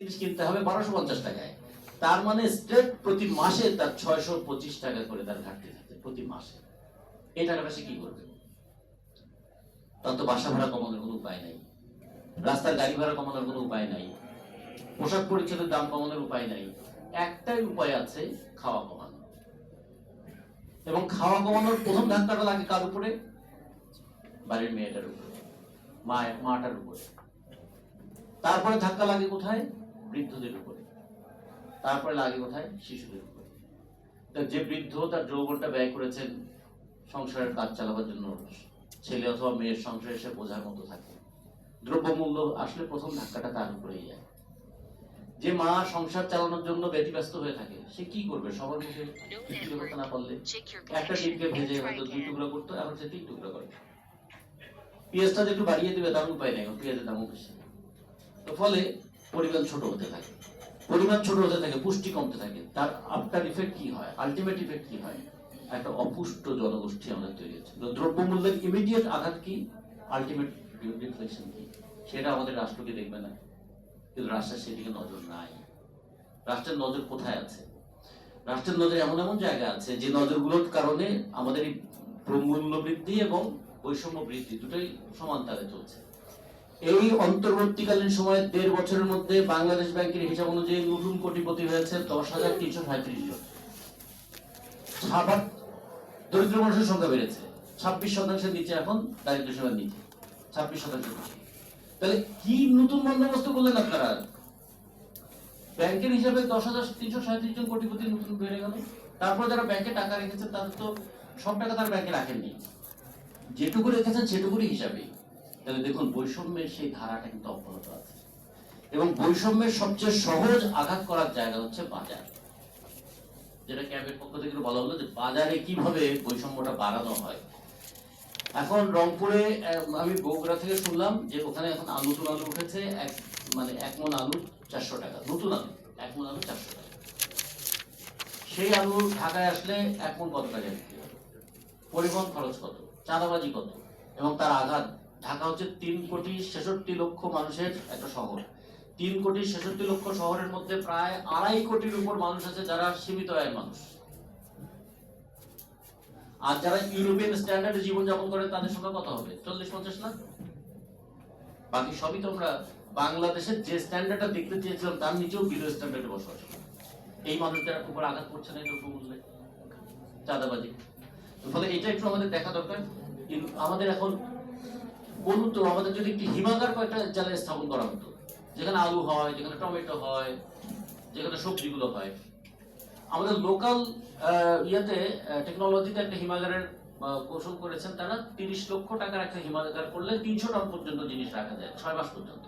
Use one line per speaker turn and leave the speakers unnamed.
জিনিস কিনতে হবে, বারোশো পঞ্চাশ টাকায়। তার মানে স্টেট প্রতি মাসে তার ছয়শো পঁচিশ টাকা করে তার ঘাটতি থাকে, প্রতি মাসে। এই টাকাটা সে কি করবে? তার তো বাসা ভাড়া কমানোর কোনো উপায় নাই। রাস্তার গাড়ি ভাড়া কমানোর কোনো উপায় নাই। পোশাক পরিচ্ছদের দাম কমানোর উপায় নাই। একটাই উপায় আছে, খাওয়া কমানো। এবং খাওয়া কমানোর প্রথম ধাক্কাটা লাগে কার উপরে? বাড়ির মেয়েটার উপরে, মা, মাটার উপরে। তারপরে ধাক্কা লাগে কোথায়? বৃদ্ধদের উপরে। তারপরে লাগে কোথায়? শিশুদের উপরে। তা যে বৃদ্ধ তার যৌবনটা ব্যয় করেছেন সংসারের কাজ চালাবার জন্য, ছেলে অথবা মেয়ের সংসারে এসে বোঝার মতো থাকে। দ্রব্যমূল্য আসলে প্রথম ধাক্কাটা তার উপরেই যায়। যে মা সংসার চালানোর জন্য ব্যতিব্যস্ত হয়ে থাকে, সে কি করবে? সবার মুখে করতে না পারলে একটা ডিমকে ভেজে হয়তো দুই. টুকরো করতো, এখন সে তিন টুকরো করে। পেঁয়াজটা একটু বাড়িয়ে দিবে, তার উপায় নেই পেঁয়াজের দামও বেশি। তো ফলে পরিমাণ ছোট হতে থাকে। পরিমাণ ছোট হতে থাকে, পুষ্টি কমতে থাকে। তার আফটার ইফেক্ট কি হয়? আলটিমেট ইফেক্ট কি হয়? একটা অপুষ্ট জনগোষ্ঠী আমাদের তৈরি হচ্ছে। দ্রব্যমূল্যের ইমিডিয়েট আঘাত কি? আলটিমেট রিফ্লেকশন কি? সেটা আমাদের রাষ্ট্রকে দেখবে না। কিন্তু রাষ্ট্রের সেদিকে নজর নাই। রাষ্ট্রের নজর কোথায় আছে? রাষ্ট্রের নজর এমন এমন জায়গা আছে যে নজরগুলোর কারণে আমাদের এই মূল্য বৃদ্ধি এবং বৈষম্য বৃদ্ধি দুটোই সমান তালে চলছে। এই অন্তর্বর্তীকালীন সময়ে দেড় বছরের মধ্যে বাংলাদেশ ব্যাংকের হিসাব অনুযায়ী নতুন কোটিপতি হয়েছে দশ হাজার তিনশো সাঁত্রিশ জন। দরিদ্র মানুষের সংখ্যা বেড়েছে। ছাব্বিশ শতাংশের নিচে এখন দারিদ্র সীমার নিচে। ছাব্বিশ শতাংশের নিচে। তাহলে কি নতুন বন্দোবস্ত করলেন আপনারা? ব্যাংকের হিসাবে দশ হাজার তিনশো সাঁত্রিশ জন কোটিপতি নতুন বেড়ে গেল। তারপর যারা ব্যাংকে টাকা রেখেছে তাদের তো সব টাকা তারা ব্যাংকে রাখেননি। যেটুকু রেখেছেন সেটুকুরই হিসাবে। তাহলে দেখুন, বৈষম্যের সেই ধারাটা কিন্তু অব্যাহত আছে। এবং বৈষম্যের সবচেয়ে সহজ আঘাত করার জায়গা হচ্ছে বাজার। যেটা ক্যাবের পক্ষ থেকে বলা হলো যে বাজারে কীভাবে বৈষম্যটা বাড়ানো হয়। এখন রংপুরে আমি বগুড়া থেকে শুনলাম যে ওখানে এখন আলু নতুন আলু উঠেছে, এক মানে এক মন আলু চারশো টাকা, নতুন আলু, এক মন আলু চারশো টাকা। সেই আলু ঢাকায় আসলে এক মন কত টাকা পরিবহন খরচ কত? চাঁদাবাজি কত? এবং তার আঘাত ঢাকা হচ্ছে তিন কোটি ছেষট্টি লক্ষ মানুষের একটা শহর। তিন কোটি ছেষট্টি লক্ষ শহরের মধ্যে প্রায় আড়াই কোটির উপর মানুষ আছে যারা সীমিত আয়ের মানুষ। আর যারা ইউরোপিয়ান স্ট্যান্ডার্ডে জীবনযাপন করে, তাদের সঙ্গে কথা হবে? চল্লিশ, পঞ্চাশ লাখ? বাকি সবই তোমরা বাংলাদেশের যে স্ট্যান্ডার্ডটা দেখতে চেয়েছিলাম, তার নিচেও বিলো স্ট্যান্ডার্ডে বসবাস। এই মানুষদের উপর আঘাত করছে না দ্রব্য মূল্যে চাঁদাবাজি। ফলে এটা একটু আমাদের দেখা দরকার। আমাদের এখন বলুন তো আমাদের যদি একটি হিমাগার কয়েকটা জেলায় স্থাপন করা হতো, যেখানে আলু হয়, যেখানে টমেটো হয়, যেখানে সবজিগুলো হয়, আমাদের লোকাল ইয়েতে টেকনোলজিতে একটা হিমাগারের কৌশল করেছেন তারা। তিরিশ লক্ষ টাকার একটা হিমাগার করলে তিনশো টন পর্যন্ত জিনিস রাখা যায়, ছয় মাস পর্যন্ত।